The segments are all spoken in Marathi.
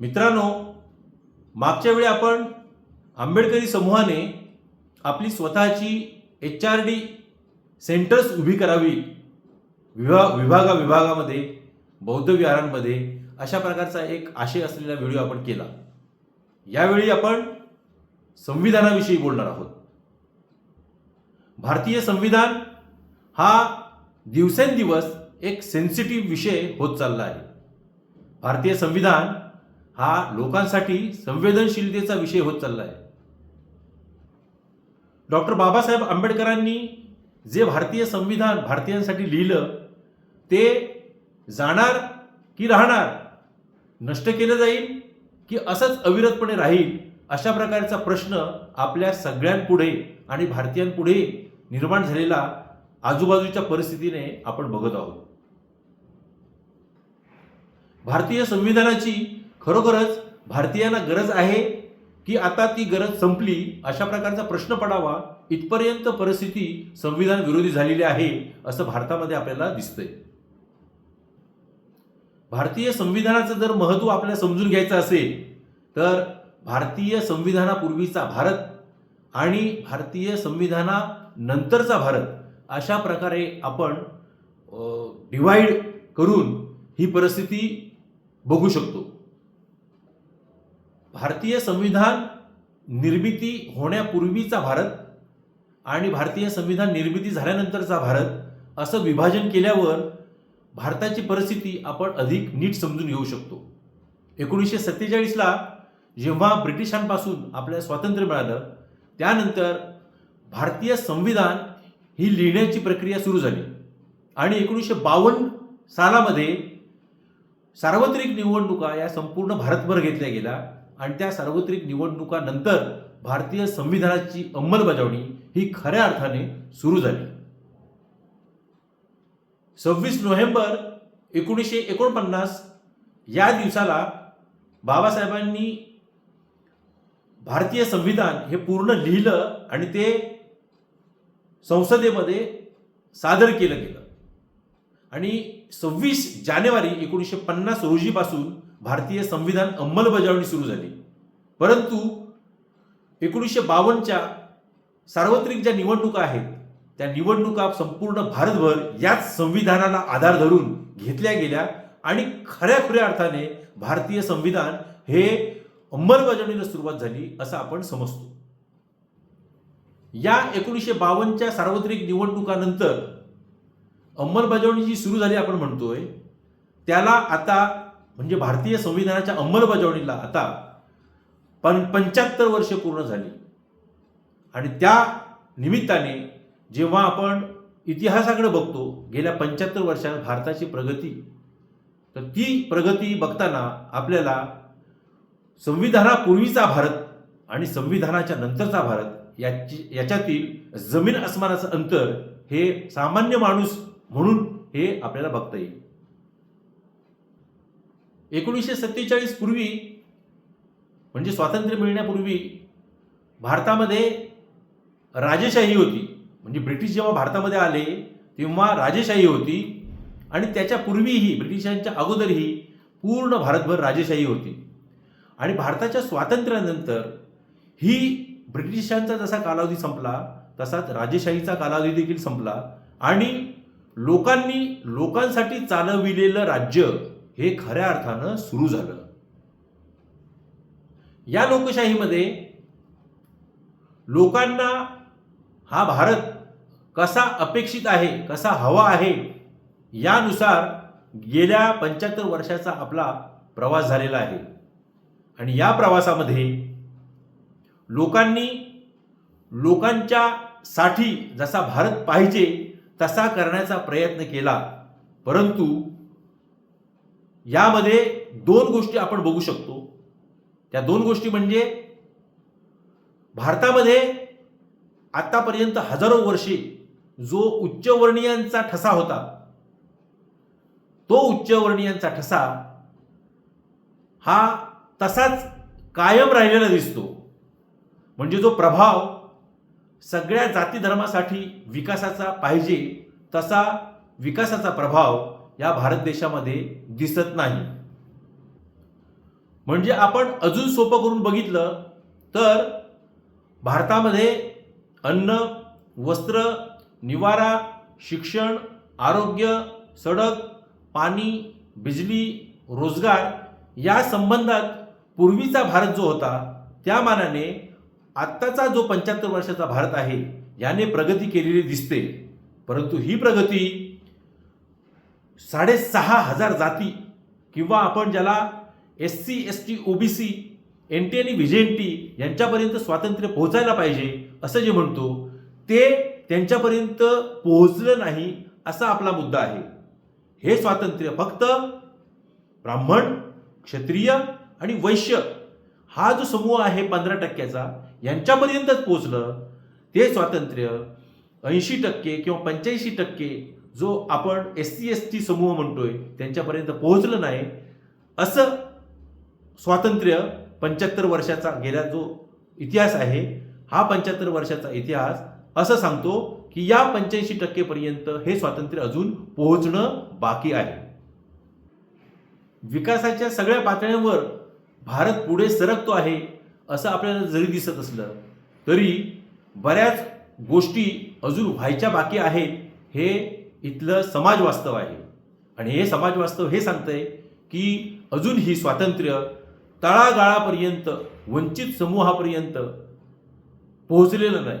मित्रांनो मागच्या वेळी आपण आंबेडकरी समूहाने आपली स्वतःची एच आर डी सेंटर्स उभी करावी विभा विभागा विभागामध्ये बौद्ध विहारांमध्ये अशा प्रकारचा एक आशय असलेला व्हिडिओ आपण केला. यावेळी आपण संविधानाविषयी बोलणार आहोत. भारतीय संविधान हा दिवसेंदिवस एक सेन्सिटिव्ह विषय होत चालला आहे. भारतीय संविधान हा लोकांसाठी संवेदनशीलतेचा विषय होत चालला आहे डॉक्टर बाबासाहेब आंबेडकरांनी जे भारतीय संविधान भारतीयांसाठी लिहिलं ते जाणार की राहणार नष्ट केलं जाईल की असंच अविरतपणे राहील अशा प्रकारचा प्रश्न आपल्या सगळ्यांपुढे आणि भारतीयांपुढे निर्माण झालेला आजूबाजूच्या परिस्थितीने आपण बघत आहोत. भारतीय संविधानाची खरोखरच भारतीयांना गरज आहे की आता ती गरज संपली अशा प्रकारचा प्रश्न पडावा इथपर्यंत परिस्थिती संविधान विरोधी झालेली आहे असं भारतामध्ये आपल्याला दिसतंय. भारतीय संविधानाचं जर महत्त्व आपल्याला समजून घ्यायचं असेल तर भारतीय संविधानापूर्वीचा भारत आणि भारतीय संविधानानंतरचा भारत अशा प्रकारे आपण डिवाइड करून ही परिस्थिती बघू शकतो. भारतीय संविधान निर्मिती होण्यापूर्वीचा भारत आणि भारतीय संविधान निर्मिती झाल्यानंतरचा भारत असं विभाजन केल्यावर भारताची परिस्थिती आपण अधिक नीट समजून घेऊ शकतो. एकोणीसशे सत्तेचाळीसला जेव्हा ब्रिटिशांपासून आपल्याला स्वातंत्र्य मिळालं त्यानंतर भारतीय संविधान ही लिहिण्याची प्रक्रिया सुरू झाली. आणि एकोणीसशे बावन्न सालामध्ये सार्वत्रिक निवडणुका या संपूर्ण भारतभर घेतल्या गेल्या. आणि त्या सार्वत्रिक निवडणुकानंतर भारतीय संविधानाची अंमलबजावणी ही खऱ्या अर्थाने सुरू झाली. सव्वीस नोव्हेंबर एकोणीसशे एकोणपन्नास या दिवसाला बाबासाहेबांनी भारतीय संविधान हे पूर्ण लिहिलं आणि ते संसदेमध्ये सादर केलं गेलं. आणि सव्वीस जानेवारी एकोणीसशे पन्नास रोजीपासून भारतीय संविधान अंमलबजावणी सुरू झाली. परंतु एकोणीसशे बावन्नच्या सार्वत्रिक ज्या निवडणुका आहेत त्या निवडणुका संपूर्ण भारतभर याच संविधानाला आधार धरून घेतल्या गेल्या आणि खऱ्या खुऱ्या अर्थाने भारतीय संविधान हे अंमलबजावणीला सुरुवात झाली असं आपण समजतो. या एकोणीसशे बावन्नच्या सार्वत्रिक निवडणुकानंतर अंमलबजावणी जी सुरू झाली आपण म्हणतोय त्याला आता म्हणजे भारतीय संविधानाच्या अंमलबजावणीला आता पण पंच्याहत्तर वर्ष पूर्ण झाली. आणि त्या निमित्ताने जेव्हा आपण इतिहासाकडे बघतो गेल्या पंच्याहत्तर वर्षात भारताची प्रगती तर ती प्रगती बघताना आपल्याला संविधानापूर्वीचा भारत आणि संविधानाच्या नंतरचा भारत याची याच्यातील जमीन आसमानाचं अंतर हे सामान्य माणूस म्हणून हे आपल्याला बघता येईल. एकोणीसशे सत्तेचाळीस पूर्वी म्हणजे स्वातंत्र्य मिळण्यापूर्वी भारतामध्ये राजेशाही होती. म्हणजे ब्रिटिश जेव्हा भारतामध्ये आले तेव्हा राजेशाही होती. आणि त्याच्यापूर्वीही ब्रिटिशांच्या अगोदरही पूर्ण भारतभर राजेशाही होती. आणि भारताच्या स्वातंत्र्यानंतर ही ब्रिटिशांचा जसा कालावधी संपला तसाच राजेशाहीचा कालावधी देखील संपला. आणि लोकांनी लोकांसाठी चालविलेलं राज्य हे खऱ्या अर्थानं सुरू झालं. या लोकशाहीमध्ये लोकांना हा भारत कसा अपेक्षित आहे कसा हवा आहे यानुसार गेल्या पंच्याहत्तर वर्षाचा आपला प्रवास झालेला आहे. आणि या प्रवासामध्ये लोकांनी लोकांच्या साठी जसा भारत पाहिजे तसा करण्याचा प्रयत्न केला परंतु यामध्ये दोन गोष्टी आपण बघू शकतो. त्या दोन गोष्टी म्हणजे भारतामध्ये आतापर्यंत हजारो वर्षे जो उच्चवर्णीयांचा ठसा होता तो उच्चवर्णीयांचा ठसा हा तसाच कायम राहिलेला दिसतो. म्हणजे जो प्रभाव सगळ्या जाती धर्मासाठी विकासाचा पाहिजे तसा विकासाचा प्रभाव या भारत देशामध्ये दिसत नाही. म्हणजे आपण अजून सोपं करून बघितलं तर भारतामध्ये अन्न वस्त्र निवारा शिक्षण आरोग्य सडक पाणी बिजली रोजगार या संबंधात पूर्वीचा भारत जो होता त्या मानाने आत्ताचा जो पंच्याहत्तर वर्षाचा भारत आहे याने प्रगती केलेली दिसते. परंतु ही प्रगती साडेसहा हजार जाती किंवा आपण ज्याला S C S T OBC N T आणि व्ही एन टी यांच्यापर्यंत स्वातंत्र्य पोहोचायला पाहिजे असं जे म्हणतो ते त्यांच्यापर्यंत पोहोचलं नाही असा आपला मुद्दा आहे. हे स्वातंत्र्य फक्त ब्राह्मण क्षत्रिय आणि वैश्य हा जो समूह आहे पंधरा टक्क्याचा यांच्यापर्यंतच पोचलं ते स्वातंत्र्य ऐंशी टक्के किंवा पंच्याऐंशी टक्के जो आपण एस सी एस टी समूह म्हणतोय त्यांच्यापर्यंत पोहोचलं नाही असं स्वातंत्र्य पंच्याहत्तर वर्षाचा गेला जो इतिहास आहे हा पंच्याहत्तर वर्षाचा इतिहास असं सांगतो की या पंच्याऐंशी टक्केपर्यंत हे स्वातंत्र्य अजून पोहोचणं बाकी आहे. विकासाच्या सगळ्या पातळ्यांवर भारत पुढे सरकतो आहे असं आपल्याला जरी दिसत असलं तरी बऱ्याच गोष्टी अजून व्हायच्या बाकी आहेत हे इथलं समाज वास्तव आहे. आणि हे समाज वास्तव हे सांगतंय की अजून ही स्वातंत्र्य तळागाळापर्यंत वंचित समूहापर्यंत पोहोचलेलं नाही.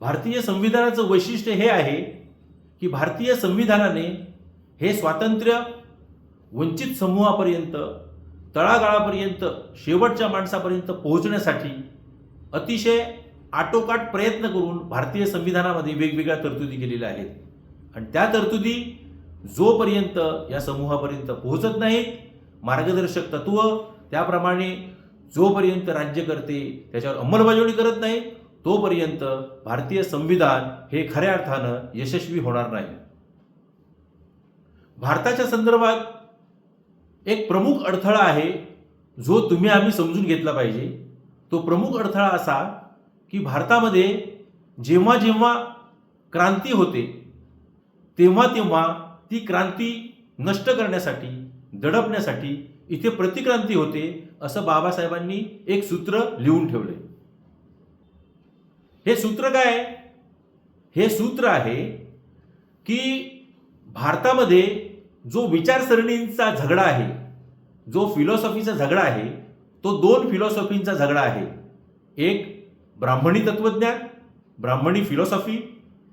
भारतीय संविधानाचं वैशिष्ट्य हे आहे की भारतीय संविधानाने हे स्वातंत्र्य वंचित समूहापर्यंत तळागाळापर्यंत शेवटच्या माणसापर्यंत पोहोचण्यासाठी अतिशय आटोकाट प्रयत्न करून भारतीय संविधानामध्ये वेगवेगळ्या तरतुदी केलेल्या आहेत. आणि त्या तरतुदी जोपर्यंत या समूहापर्यंत पोहोचत नाहीत मार्गदर्शक तत्व त्याप्रमाणे जोपर्यंत राज्यकर्ते त्याच्यावर अंमलबजावणी करत नाही तोपर्यंत भारतीय संविधान हे खऱ्या अर्थानं यशस्वी होणार नाही. भारताच्या संदर्भात एक प्रमुख अडथळा आहे जो तुम्ही आम्ही समजून घेतला पाहिजे. तो प्रमुख अडथळा असा की भारतामध्ये जेव्हा जेव्हा क्रांती होते तेव्हा तेव्हा ती क्रांती नष्ट करण्यासाठी दडपण्यासाठी इथे प्रतिक्रांती होते असं बाबासाहेबांनी एक सूत्र लिहून ठेवले हे सूत्र काय हे सूत्र आहे की भारतामध्ये जो विचारसरणींचा झगडा आहे जो फिलॉसॉफीचा झगडा आहे तो दोन फिलॉसॉफींचा झगडा आहे. एक ब्राह्मणी तत्वज्ञान ब्राह्मणी फिलॉसॉफी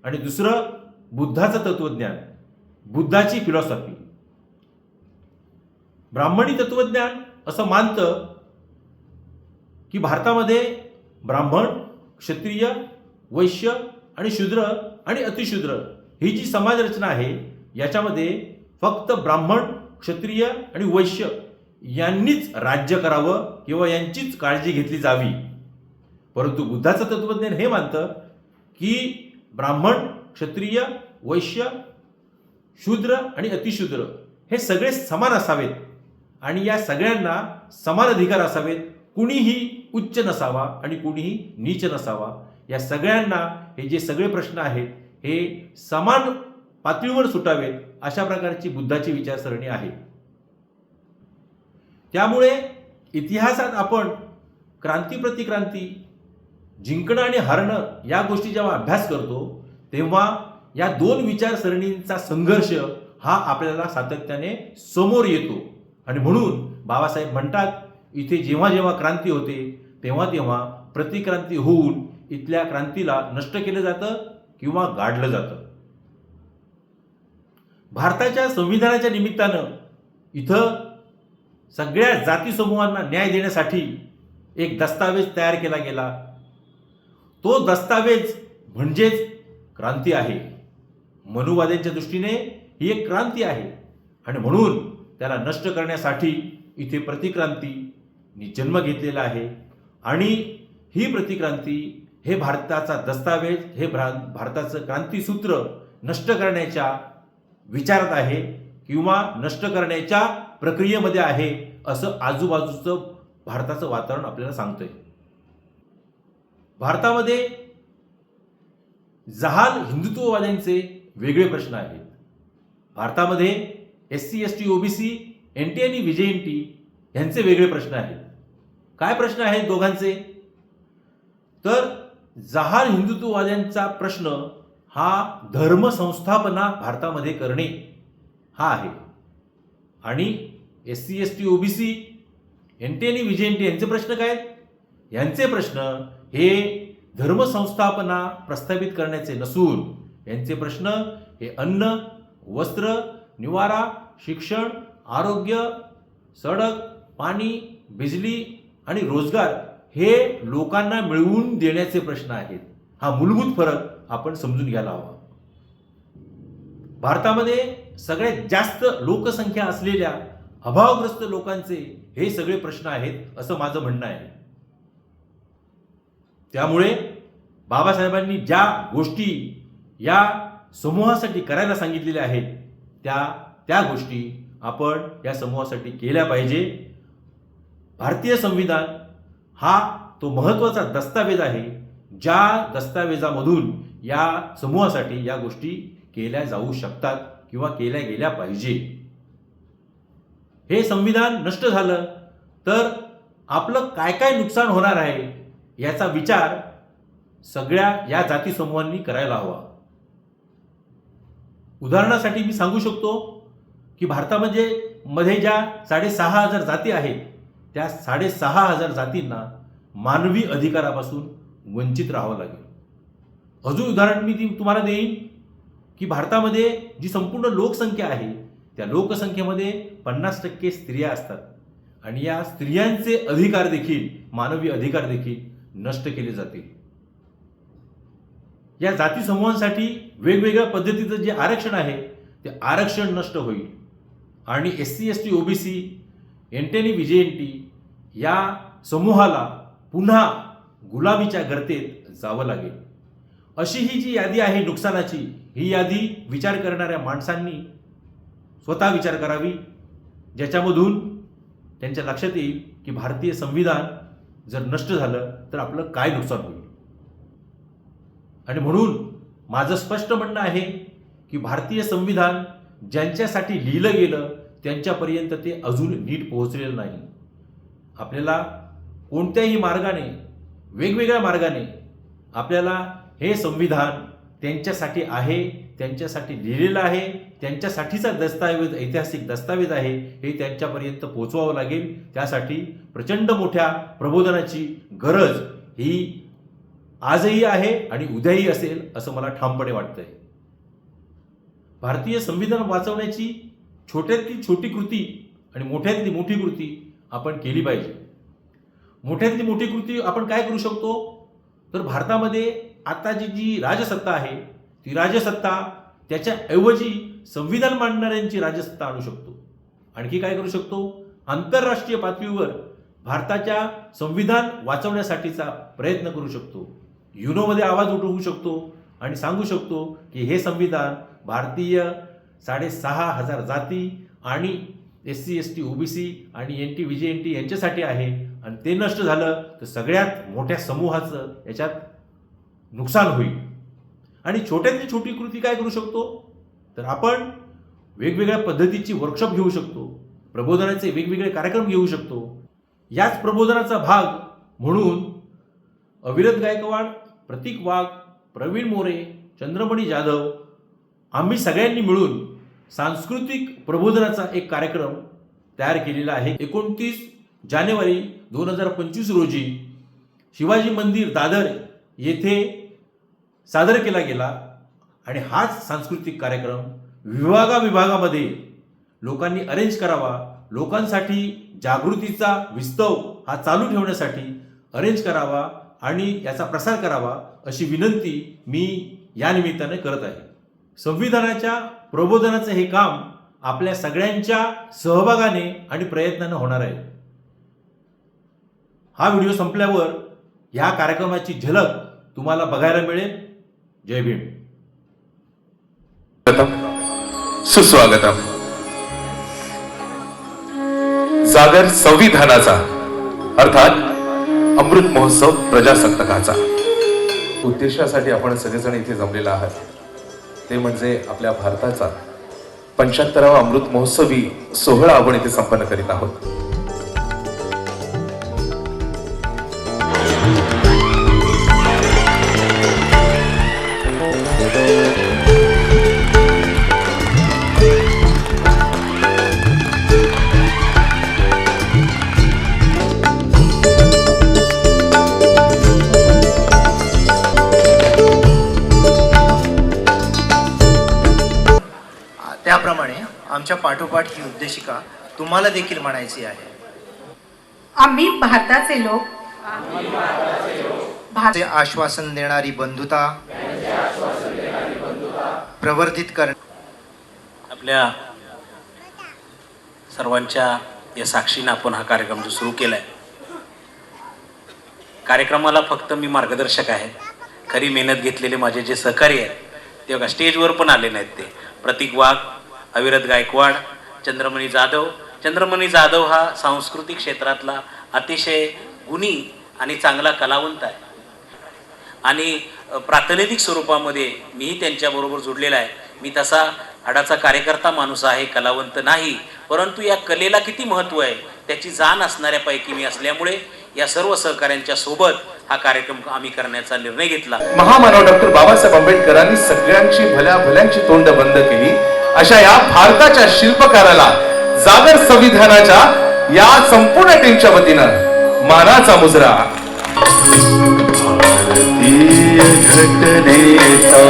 आणि दुसरं बुद्धाचं तत्वज्ञान बुद्धाची फिलॉसॉफी ब्राह्मणी तत्वज्ञान असं मानतं की भारतामध्ये ब्राह्मण क्षत्रिय वैश्य आणि शूद्र आणि अतिशूद्र ही जी समाज रचना आहे याच्यामध्ये फक्त ब्राह्मण क्षत्रिय आणि वैश्य यांनीच राज्य करावं किंवा यांचीच काळजी घेतली जावी. परंतु बुद्धाचं तत्वज्ञान हे मानतं की ब्राह्मण क्षत्रिय वैश्य शूद्र आणि अतिशूद्र हे सगळे समान असावेत. आणि या सगळ्यांना समान अधिकार असावेत. कुणीही उच्च नसावा आणि कुणीही नीच नसावा. या सगळ्यांना हे जे सगळे प्रश्न आहेत हे समान पातळीवर सुटावेत अशा प्रकारची बुद्धाची विचारसरणी आहे. त्यामुळे इतिहासात आपण क्रांती प्रतिक्रांती जिंकणं आणि हरणं या गोष्टी जेव्हा अभ्यास करतो तेव्हा या दोन विचारसरणींचा संघर्ष हा आपल्याला सातत्याने समोर येतो. आणि म्हणून बाबासाहेब म्हणतात इथे जेव्हा जेव्हा क्रांती होते तेव्हा तेव्हा प्रतिक्रांती होऊन इथल्या क्रांतीला नष्ट केलं जातं किंवा गाडलं जातं. भारताच्या संविधानाच्या निमित्तानं इथं सगळ्या जाती समूहांना न्याय देण्यासाठी एक दस्तावेज तयार केला गेला. तो दस्तावेज म्हणजेच क्रांती आहे. मनुवाद्यांच्या दृष्टीने ही एक क्रांती आहे. आणि म्हणून त्याला नष्ट करण्यासाठी इथे प्रतिक्रांतीनी जन्म घेतलेला आहे. आणि ही प्रतिक्रांती हे भारताचा दस्तावेज हे भ्रा भारताचं क्रांतीसूत्र नष्ट करण्याच्या विचारात आहे किंवा नष्ट करण्याच्या प्रक्रियेमध्ये आहे असं आजूबाजूचं भारताचं वातावरण आपल्याला सांगतंय. भारतामध्ये जहाल हिंदुत्ववाद्यांचे वेगळे प्रश्न आहेत. भारतामध्ये S C S T OBC N T आणि विजय एन टी ह्यांचे वेगळे प्रश्न आहेत. काय प्रश्न आहेत दोघांचे? तर जहाल हिंदुत्ववाद्यांचा प्रश्न हा धर्मसंस्थापना भारतामध्ये करणे हा आहे. आणि S C S T OBC N T आणि विजय एन टी यांचे प्रश्न काय आहेत? यांचे प्रश्न हे धर्मसंस्थापना प्रस्थापित करण्याचे नसून यांचे प्रश्न हे अन्न वस्त्र निवारा शिक्षण आरोग्य सडक पाणी बिजली आणि रोजगार हे लोकांना मिळवून देण्याचे प्रश्न आहेत. हा मूलभूत फरक आपण समजून घ्यायला हवा. भारतामध्ये सगळ्यात जास्त लोकसंख्या असलेल्या अभावग्रस्त लोकांचे हे सगळे प्रश्न आहेत असं माझं म्हणणं आहे. त्यामुळे बाबासाहेबांनी ज्या गोष्टी या समूहासाठी करायला सांगितलेल्या आहेत त्या त्या गोष्टी आपण या समूहासाठी केल्या पाहिजे. भारतीय संविधान हा तो महत्त्वाचा दस्तावेज आहे ज्या दस्तावेजामधून या समूहासाठी या गोष्टी केल्या जाऊ शकतात किंवा केल्या गेल्या पाहिजे. हे संविधान नष्ट झालं तर आपलं काय काय नुकसान होणार आहे याचा विचार सगळ्या या जाती समूहांनी करायला हवा. उदाहरणासाठी मी सांगू शकतो की भारतामध्ये मध्ये ज्या साडेसहा हजार जाती आहेत त्या साडेसहा हजार जातींना मानवी अधिकारापासून वंचित राहावं लागेल. अजून उदाहरण मी ती तुम्हाला देईन की भारतामध्ये जी संपूर्ण लोकसंख्या आहे त्या लोकसंख्येमध्ये पन्नास टक्के स्त्रिया असतात. आणि या स्त्रियांचे अधिकार देखील मानवी अधिकार देखील नष्ट केले जाते. या जाती समूहांसाठी वेगवेगळ्या पद्धतीचं जे आरक्षण आहे ते आरक्षण नष्ट होईल. आणि S C S T OBC N T आणि व्ही एन टी या समूहाला पुन्हा गुलाबीच्या गर्तेत जावं लागेल. अशी ही जी यादी आहे नुकसानाची ही यादी विचार करणाऱ्या माणसांनी स्वतः विचार करावी ज्याच्यामधून त्यांच्या लक्षात येईल की भारतीय संविधान जर नष्ट झालं तर आपलं काय नुकसान होईल? आणि म्हणून माझं स्पष्ट म्हणणं आहे की भारतीय संविधान ज्यांच्यासाठी लिहिलं गेलं त्यांच्यापर्यंत ते अजून नीट पोहोचलेलं नाही. आपल्याला कोणत्याही मार्गाने वेगवेगळ्या मार्गाने आपल्याला हे संविधान त्यांच्यासाठी आहे त्यांच्यासाठी लिहिलेलं आहे त्यांच्यासाठीचा दस्तावेज ऐतिहासिक दस्तावेज आहे हे त्यांच्यापर्यंत पोचवावं लागेल. त्यासाठी प्रचंड मोठ्या प्रबोधनाची गरज ही आजही आहे आणि उद्याही असेल असं मला ठामपणे वाटतंय. भारतीय संविधान वाचवण्याची छोट्यातली छोटी कृती आणि मोठ्यातली मोठी कृती आपण केली पाहिजे. मोठ्यातली मोठी कृती आपण काय करू शकतो? तर भारतामध्ये आताची जी राजसत्ता आहे ती राजसत्ता त्याच्याऐवजी संविधान मांडणाऱ्यांची राजसत्ता आणू शकतो. आणखी काय करू शकतो? आंतरराष्ट्रीय पातळीवर भारताच्या संविधान वाचवण्यासाठीचा प्रयत्न करू शकतो. युनोमध्ये आवाज उठवू शकतो आणि सांगू शकतो की हे संविधान भारतीय साडेसहा हजार जाती आणि S C S T OBC आणि N T V N T यांच्यासाठी आहे आणि ते नष्ट झालं तर सगळ्यात मोठ्या समूहाचं याच्यात नुकसान होईल. आणि छोट्यातली छोटी कृती काय करू शकतो? तर आपण वेगवेगळ्या पद्धतीची वर्कशॉप घेऊ शकतो. प्रबोधनाचे वेगवेगळे कार्यक्रम घेऊ शकतो. याच प्रबोधनाचा भाग म्हणून अविरत गायकवाड प्रतीक वाघ प्रवीण मोरे चंद्रमणी जाधव आम्ही सगळ्यांनी मिळून सांस्कृतिक प्रबोधनाचा एक कार्यक्रम तयार केलेला आहे. एकोणतीस जानेवारी दोन हजार पंचवीस रोजी शिवाजी मंदिर दादर येथे सादर केला गेला आणि हाच सांस्कृतिक कार्यक्रम विभागाविभागामध्ये लोकांनी अरेंज करावा लोकांसाठी जागृतीचा विस्तव हा चालू ठेवण्यासाठी अरेंज करावा आणि याचा प्रसार करावा अशी विनंती मी या निमित्ताने करत आहे. संविधानाच्या प्रबोधनाचं हे काम आपल्या सगळ्यांच्या सहभागाने आणि प्रयत्नाने होणार आहे. हा व्हिडिओ संपल्यावर ह्या कार्यक्रमाची झलक तुम्हाला बघायला मिळेल. जय भीम. सुस्वागतम. सागर संविधानाचा अर्थात अमृत महोत्सव प्रजासत्ताकाचा. उद्देशासाठी आपण सगळेजण इथे जमलेला आहात. ते म्हणजे आपल्या भारताचा पंच्याहत्तरावा अमृत महोत्सवी सोहळा आपण इथे संपन्न करीत आहोत. पाठोपाठ ही उद्देशिका तुम्हाला देखील म्हणायची आहे. आम्ही भारताचे लोक. भारत ते आश्वासन देणारी बंधुता. प्रवर्धित कर आपल्या सर्वांच्या या साक्षीनं आपण हा कार्यक्रम जो सुरू केला आहे कार्यक्रमाला फक्त मी मार्गदर्शक आहे. खरी मेहनत घेतलेले माझे जे सहकारी आहेत ते बघा स्टेजवर पण आले नाहीत ते. प्रतीक वाघ अविरत गायकवाड चंद्रमणी जाधव. चंद्रमणी जाधव हा सांस्कृतिक क्षेत्रातला अतिशय गुणी आणि चांगला कलावंत आहे. आणि प्रातिनिधिक स्वरूपामध्ये मीही त्यांच्याबरोबर जुडलेला आहे. मी तसा हाडाचा कार्यकर्ता माणूस आहे कलावंत नाही परंतु या कलेला किती महत्त्व आहे त्याची जाण असणाऱ्यापैकी मी असल्यामुळे या सर्व सहकाऱ्यांच्या सोबत हा कार्यक्रम आम्ही करण्याचा निर्णय घेतला. महामानव डॉक्टर बाबासाहेब आंबेडकरांनी सगळ्यांची भल्या भल्यांची तोंड बंद केली. अशा या भारताच्या शिल्पकाराला जागर संविधानाच्या या संपूर्ण टीमच्या वतीनं मानाचा मुजरा. भारतीय घटनेचा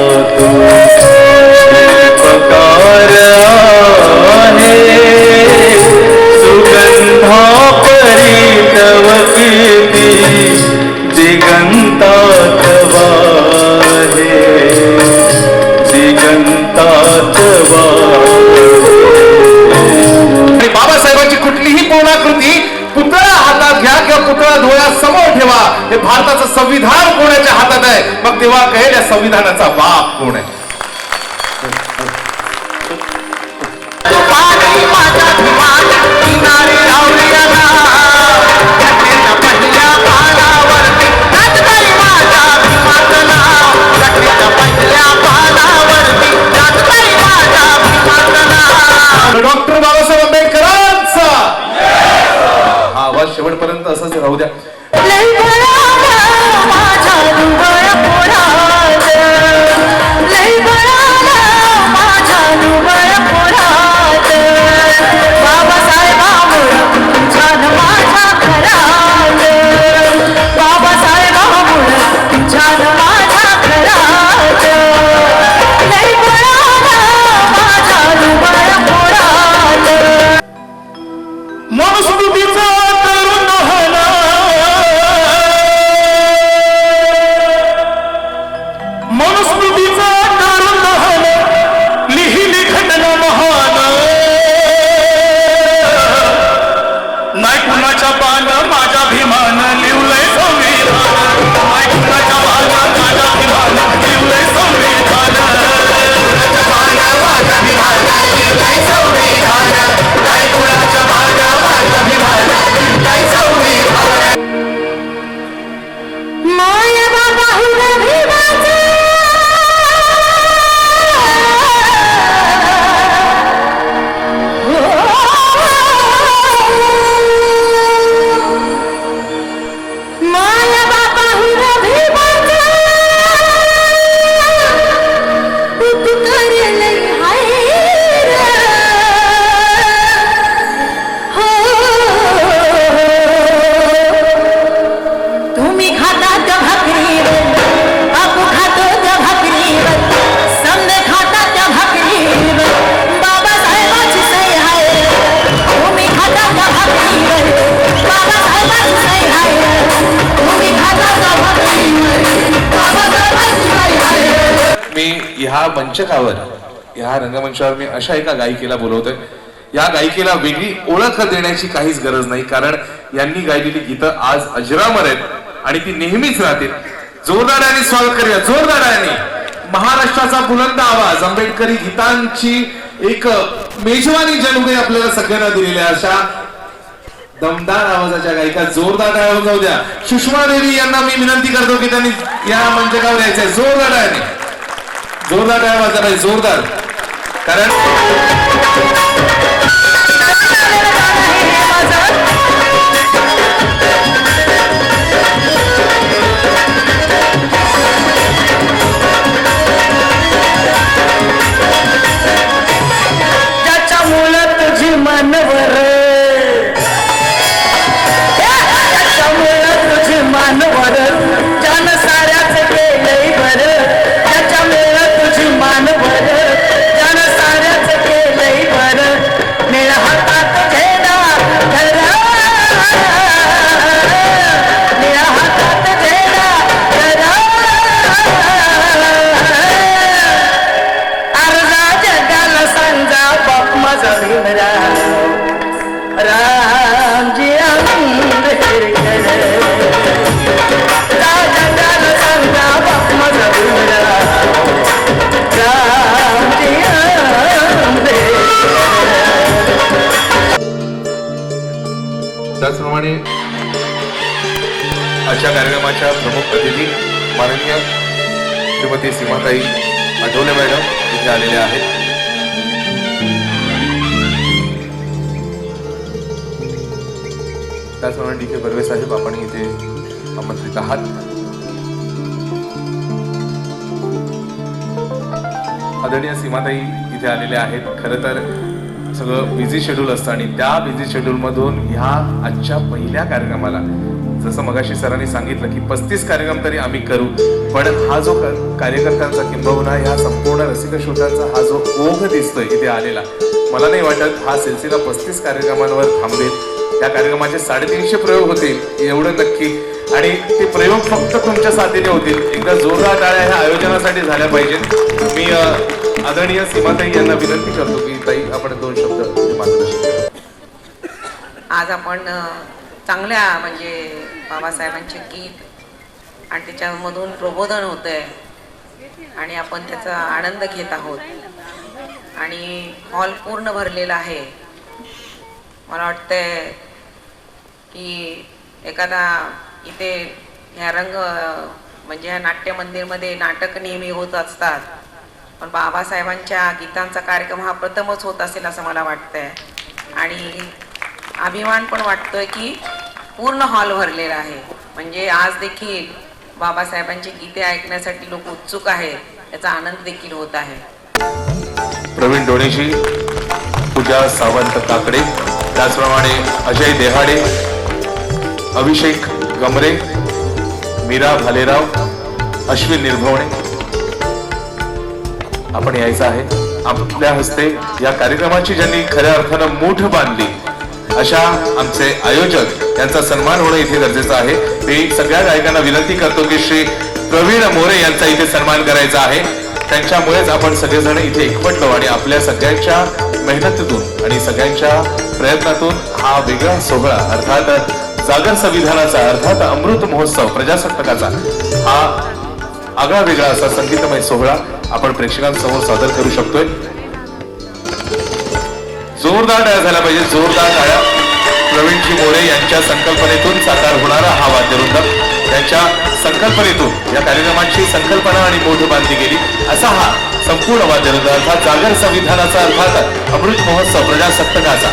ह्या मंचकावर ह्या रंगमंचावर मी अशा एका गायिकेला बोलवतोय. या गायिकेला वेगळी ओळख देण्याची काहीच गरज नाही कारण यांनी गायलेली गीतं आज अजरामर आहेत आणि ती नेहमीच राहतील. जोरदाराने स्वागत करूया जोरदाराने महाराष्ट्राचा बुलंद आवाज आंबेडकरी गीतांची एक मेजवानी जणू आपल्याला सगळ्यांना दिलेल्या अशा दमदार आवाजाच्या गायिका. जोरदार जाऊ द्या. सुषमा देवी यांना मी विनंती करतो की त्यांनी या मंचकावर यायचंय. जोरदाराने जोरदार टाळ्या वाजत आहे जोरदार. कारण त्याचप्रमाणे आजच्या कार्यक्रमाच्या प्रमुख अतिथी माननीय श्रीमती सीमाताई आठवले मॅडम इथे आलेल्या आहेत. त्याचप्रमाणे डी के बर्वे साहेब आपण इथे आमंत्रित आहात. आदरणीय सीमाताई इथे आलेले आहेत. खरं तर सगळं बिझी शेड्यूल असतं. आणि त्या बिझी शेड्यूलमधून ह्या आजच्या पहिल्या कार्यक्रमाला जसं मगाशी सरांनी सांगितलं की पस्तीस कार्यक्रम तरी आम्ही करू. पण हा जो कार्यकर्त्यांचा किंबहुना ह्या संपूर्ण रसिक श्रोत्यांचा हा जो ओघ दिसतोय इथे आलेला मला नाही वाटत हा सिलसिला पस्तीस कार्यक्रमांवर थांबेल. त्या कार्यक्रमाचे साडेतीनशे प्रयोग होतील एवढं नक्की. आणि ते प्रयोग फक्त तुमच्या साथीने होतील. एकदा जोरदार टाळ्या ह्या आयोजनासाठी झाल्या पाहिजेत. मी आदरणीय सीमाताई यांना विनंती करतो की ताई आपण दोन शब्द मार्गदर्शन आज आपण चांगल्या म्हणजे बाबासाहेबांचे गीत आणि त्याच्यामधून प्रबोधन होत आहे आणि आपण त्याचा आनंद घेत आहोत. आणि हॉल पूर्ण भरलेला आहे. मला वाटतंय की एखादा इथे ह्या रंग म्हणजे ह्या नाट्य मंदिरमध्ये नाटक नेहमी होत असतात. पण बाबासाहेबांच्या गीतांचा कार्यक्रम हा प्रथमच होत असेल असं मला वाटतंय. आणि अभिमान पण वाटतोय की पूर्ण हॉल भरलेला आहे. म्हणजे आज देखील बाबासाहेबांची गीते ऐकण्यासाठी लोक उत्सुक आहेत. याचा आनंद देखील होत आहे. प्रवीण डोणेशी पूजा सावंत काकडे त्याचप्रमाणे अजय देहाडे अभिषेक गमरे मीरा भालेराव अश्विन निर्भवणे आपण यायचं आहे. आपल्या हस्ते या कार्यक्रमाची ज्यांनी खऱ्या अर्थानं मोठ बांधली अशा आमचे आयोजक यांचा सन्मान होणं इथे गरजेचं आहे. मी सगळ्या गायकांना विनंती करतो की श्री प्रवीण मोरे यांचा इथे सन्मान करायचा आहे. त्यांच्यामुळेच आपण सगळेजण इथे एकवटलो आणि आपल्या सगळ्यांच्या मेहनतीतून आणि सगळ्यांच्या प्रयत्नातून हा वेगळा सोहळा अर्थात जागर संविधानाचा अर्थात अमृत महोत्सव प्रजासत्ताकाचा हा आगळा वेगळा असा संगीतमय सोहळा आपण प्रेक्षकांसमोर सादर करू शकतोय. जोरदार टाळ्या झाल्या पाहिजे जोरदार टाळ्या. प्रवीणजी मोरे यांच्या संकल्पनेतून साकार होणारा हा वाद्यवृंद. त्यांच्या संकल्पनेतून या कार्यक्रमाची संकल्पना आणि बोध बांधली गेली. असा हा संपूर्ण वाद्यवृंद अर्थात जागर संविधानाचा अर्थात अमृत महोत्सव प्रजासत्तकाचा.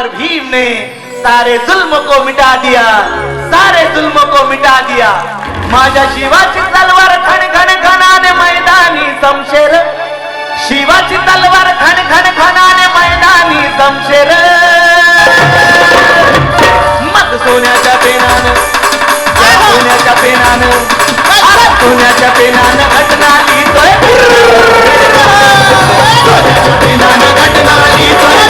चलाकर भीम ने सारे जुल्म को मिटा दिया सारे जुल्म को मिटा दिया। माझ्या शिवाची तलवार खण खण खणाने मैदानी समशेर। शिवाची तलवार खण खण खणाने मैदानी समशेर। मग सोन्याच्या पेनानं सोन्याच्या पेनानं सोन्याच्या पेनानं घटना लिहितोय. सोन्याच्या पेनानं घटना लिहितोय.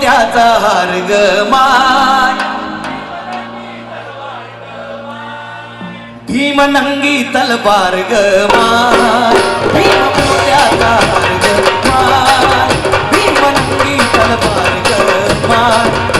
त्याचा हार्ग माय. भीमनंगी तलवार ग माय. भीम मोत्याचा हार माय. भीमनंगी तलवार ग माय.